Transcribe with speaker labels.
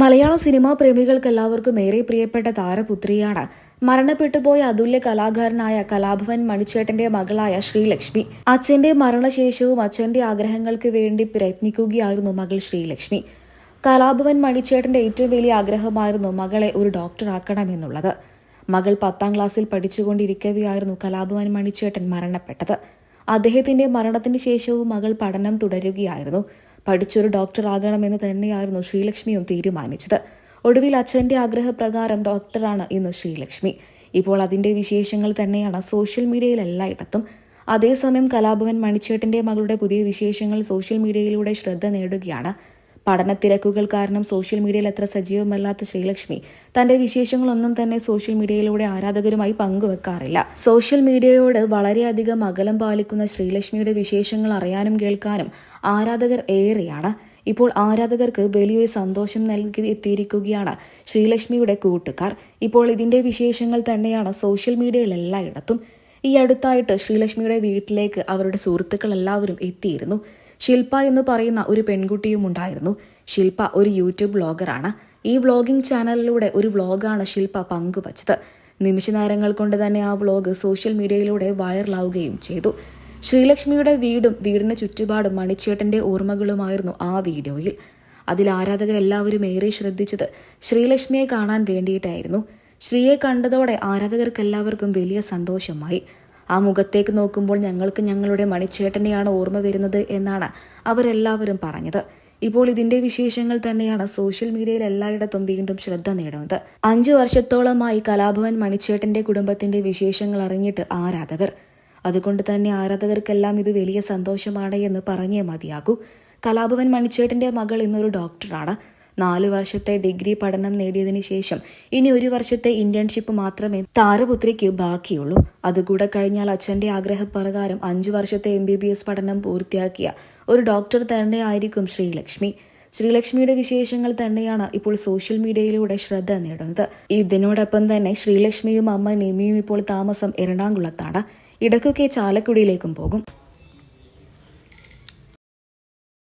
Speaker 1: മലയാള cinema പ്രേമികൾക്കെല്ലാവർക്കും ഏറെ പ്രിയപ്പെട്ട താരപുത്രിയാണ്. മരണപ്പെട്ടുപോയ അതുല്യ കലാകാരനായ കലാഭവൻ മണിച്ചേട്ടന്റെ മകളായ ശ്രീലക്ഷ്മി. അച്ഛന്റെ മരണശേഷവും അച്ഛന്റെ ആഗ്രഹങ്ങൾക്ക് വേണ്ടി പ്രയത്നിക്കുകയായിരുന്നു മകൾ ശ്രീലക്ഷ്മി. കലാഭവൻ മണിച്ചേട്ടന്റെ ഏറ്റവും വലിയ ആഗ്രഹമായിരുന്നു മകളെ ഒരു ഡോക്ടറാക്കണമെന്നുള്ളത് മകൾ പത്താം ക്ലാസ്സിൽ പഠിച്ചുകൊണ്ടിരിക്കവെയായിരുന്നു കലാഭവൻ മണിച്ചേട്ടൻ മരണപ്പെട്ടത്. അദ്ദേഹത്തിന്റെ മരണത്തിന് ശേഷവും മകൾ പഠനം തുടരുകയായിരുന്നു. പഠിച്ചൊരു ഡോക്ടറാകണമെന്ന് തന്നെയായിരുന്നു ശ്രീലക്ഷ്മിയും തീരുമാനിച്ചത്. ഒടുവിൽ അച്ഛന്റെ ആഗ്രഹപ്രകാരം ഡോക്ടറാണ് ഇന്ന് ശ്രീലക്ഷ്മി. ഇപ്പോൾ അതിന്റെ വിശേഷങ്ങൾ തന്നെയാണ് സോഷ്യൽ മീഡിയയിൽ എല്ലായിടത്തും. അതേസമയം കലാഭവൻ മണിച്ചേട്ടന്റെ മകളുടെ പുതിയ വിശേഷങ്ങൾ സോഷ്യൽ മീഡിയയിലൂടെ ശ്രദ്ധ നേടുകയാണ്. പഠനത്തിരക്കുകൾ കാരണം സോഷ്യൽ മീഡിയയിൽ അത്ര സജീവമല്ലാത്ത ശ്രീലക്ഷ്മി തന്റെ വിശേഷങ്ങളൊന്നും തന്നെ സോഷ്യൽ മീഡിയയിലൂടെ ആരാധകരുമായി പങ്കുവെക്കാറില്ല. സോഷ്യൽ മീഡിയയോട് വളരെയധികം അകലം പാലിക്കുന്ന ശ്രീലക്ഷ്മിയുടെ വിശേഷങ്ങൾ അറിയാനും കേൾക്കാനും ആരാധകർ ഏറെയാണ്. ഇപ്പോൾ ആരാധകർക്ക് വലിയൊരു സന്തോഷം നൽകി എത്തിയിരിക്കുകയാണ് ശ്രീലക്ഷ്മിയുടെ കൂട്ടുകാർ. ഇപ്പോൾ ഇതിന്റെ വിശേഷങ്ങൾ തന്നെയാണ് സോഷ്യൽ മീഡിയയിൽ എല്ലായിടത്തും. ഈ അടുത്തായിട്ട് ശ്രീലക്ഷ്മിയുടെ വീട്ടിലേക്ക് അവരുടെ സുഹൃത്തുക്കൾ എല്ലാവരും എത്തിയിരുന്നു. ശില്പ എന്ന് പറയുന്ന ഒരു പെൺകുട്ടിയും ഉണ്ടായിരുന്നു. ശില്പ ഒരു യൂട്യൂബ് ബ്ലോഗറാണ് ഈ വ്ളോഗിംഗ് ചാനലിലൂടെ ഒരു വ്ളോഗാണ് ശില്പ പങ്കുവച്ചത്. നിമിഷനേരങ്ങൾ കൊണ്ട് തന്നെ ആ വ്ളോഗ് സോഷ്യൽ മീഡിയയിലൂടെ വൈറലാവുകയും ചെയ്തു. ശ്രീലക്ഷ്മിയുടെ വീടും വീടിന് ചുറ്റുപാടും മണിച്ചേട്ടന്റെ ഓർമ്മകളുമായിരുന്നു ആ വീഡിയോയിൽ. അതിൽ ആരാധകരെല്ലാവരും ഏറെ ശ്രദ്ധിച്ചത് ശ്രീലക്ഷ്മിയെ കാണാൻ വേണ്ടിയിട്ടായിരുന്നു. ശ്രീയെ കണ്ടതോടെ ആരാധകർക്കെല്ലാവർക്കും വലിയ സന്തോഷമായി. ആ മുഖത്തേക്ക് നോക്കുമ്പോൾ ഞങ്ങൾക്ക് ഞങ്ങളുടെ മണിച്ചേട്ടനെയാണ് ഓർമ്മ വരുന്നത് എന്നാണ് അവരെല്ലാവരും പറഞ്ഞത്. ഇപ്പോൾ ഇതിന്റെ വിശേഷങ്ങൾ തന്നെയാണ് സോഷ്യൽ മീഡിയയിൽ എല്ലായിടത്തും വീണ്ടും ശ്രദ്ധ നേടുന്നത്. അഞ്ചു വർഷത്തോളമായി കലാഭവൻ മണിച്ചേട്ടന്റെ കുടുംബത്തിന്റെ വിശേഷങ്ങൾ അറിഞ്ഞിട്ട് ആരാധകർ. അതുകൊണ്ട് തന്നെ ആരാധകർക്കെല്ലാം ഇത് വലിയ സന്തോഷമാണ് എന്ന് പറഞ്ഞേ മതിയാകൂ. കലാഭവൻ മണിച്ചേട്ടന്റെ മകൾ ഇന്നൊരു ഡോക്ടറാണ്. നാല് വർഷത്തെ ഡിഗ്രി പഠനം നേടിയതിനു ശേഷം ഇനി ഒരു വർഷത്തെ ഇന്റേൺഷിപ്പ് മാത്രമേ താരപുത്രിക്ക് ബാക്കിയുള്ളൂ. അതുകൂടെ കഴിഞ്ഞാൽ അച്ഛന്റെ ആഗ്രഹപ്രകാരം അഞ്ചു വർഷത്തെ എം പഠനം പൂർത്തിയാക്കിയ ഒരു ഡോക്ടർ തന്നെ ആയിരിക്കും ശ്രീലക്ഷ്മി. ശ്രീലക്ഷ്മിയുടെ വിശേഷങ്ങൾ തന്നെയാണ് ഇപ്പോൾ സോഷ്യൽ മീഡിയയിലൂടെ ശ്രദ്ധ നേടുന്നത്. ഇതിനോടൊപ്പം തന്നെ ശ്രീലക്ഷ്മിയും അമ്മ നിമിയും ഇപ്പോൾ താമസം എറണാകുളത്താണ്. ഇടയ്ക്കൊക്കെ ചാലക്കുടിയിലേക്കും പോകും.